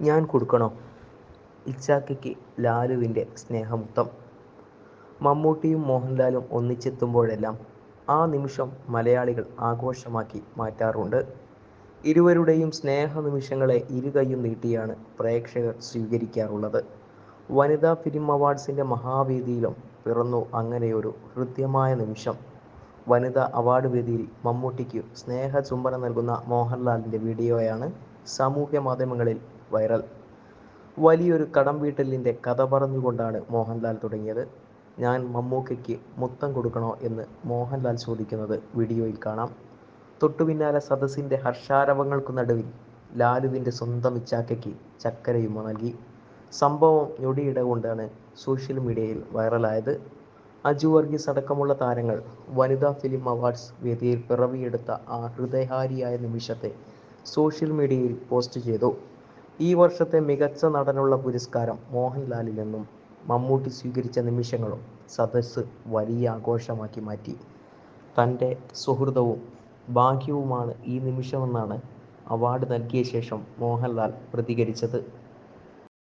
ഞാൻ കൊടുക്കണോ? ഇച്ചാക്കയ്ക്ക് ലാലുവിന്റെ സ്നേഹമുത്തം. മമ്മൂട്ടിയും മോഹൻലാലും ഒന്നിച്ചെത്തുമ്പോഴെല്ലാം ആ നിമിഷം മലയാളികൾ ആഘോഷമാക്കി മാറ്റാറുണ്ട്. ഇരുവരുടെയും സ്നേഹ നിമിഷങ്ങളെ ഇരുകൈയും നീട്ടിയാണ് പ്രേക്ഷകർ സ്വീകരിക്കാറുള്ളത്. വനിതാ ഫിലിം അവാർഡ്സിന്റെ മഹാവേദിയിലും പിറന്നു അങ്ങനെയൊരു ഹൃദ്യമായ നിമിഷം. വനിതാ അവാർഡ് വേദിയിൽ മമ്മൂട്ടിക്ക് സ്നേഹ ചുംബനം നൽകുന്ന മോഹൻലാലിന്റെ വീഡിയോയാണ് സാമൂഹ്യ മാധ്യമങ്ങളിൽ വൈറൽ. വലിയൊരു കടം വീട്ടലിന്റെ കഥ പറഞ്ഞുകൊണ്ടാണ് മോഹൻലാൽ തുടങ്ങിയത്. ഞാൻ മമ്മൂക്കയ്ക്ക് മുത്തം കൊടുക്കണോ എന്ന് മോഹൻലാൽ ചോദിക്കുന്നത് വീഡിയോയിൽ കാണാം. തൊട്ടു പിന്നാലെ സദസ്സിന്റെ ഹർഷാരവങ്ങൾക്കു നടുവിൽ ലാലുവിന്റെ സ്വന്തം ഇച്ചാക്കയ്ക്ക് ചക്കരയുമ നൽകി. സംഭവം ഞൊടിയിട കൊണ്ടാണ് സോഷ്യൽ മീഡിയയിൽ വൈറലായത്. അജു വർഗീസ് അടക്കമുള്ള താരങ്ങൾ വനിതാ ഫിലിം അവാർഡ്സ് വേദിയിൽ പിറവിയെടുത്ത ആ ഹൃദയഹാരിയായ നിമിഷത്തെ സോഷ്യൽ മീഡിയയിൽ പോസ്റ്റ് ചെയ്തു. ഈ വർഷത്തെ മികച്ച നടനുള്ള പുരസ്കാരം മോഹൻലാലിൽ നിന്നും മമ്മൂട്ടി സ്വീകരിച്ച നിമിഷങ്ങളും സദസ്സ് വലിയ ആഘോഷമാക്കി മാറ്റി. തന്റെ സുഹൃതവും ഭാഗ്യവുമാണ് ഈ നിമിഷമെന്നാണ് അവാർഡ് നൽകിയ ശേഷം മോഹൻലാൽ പ്രതികരിച്ചത്.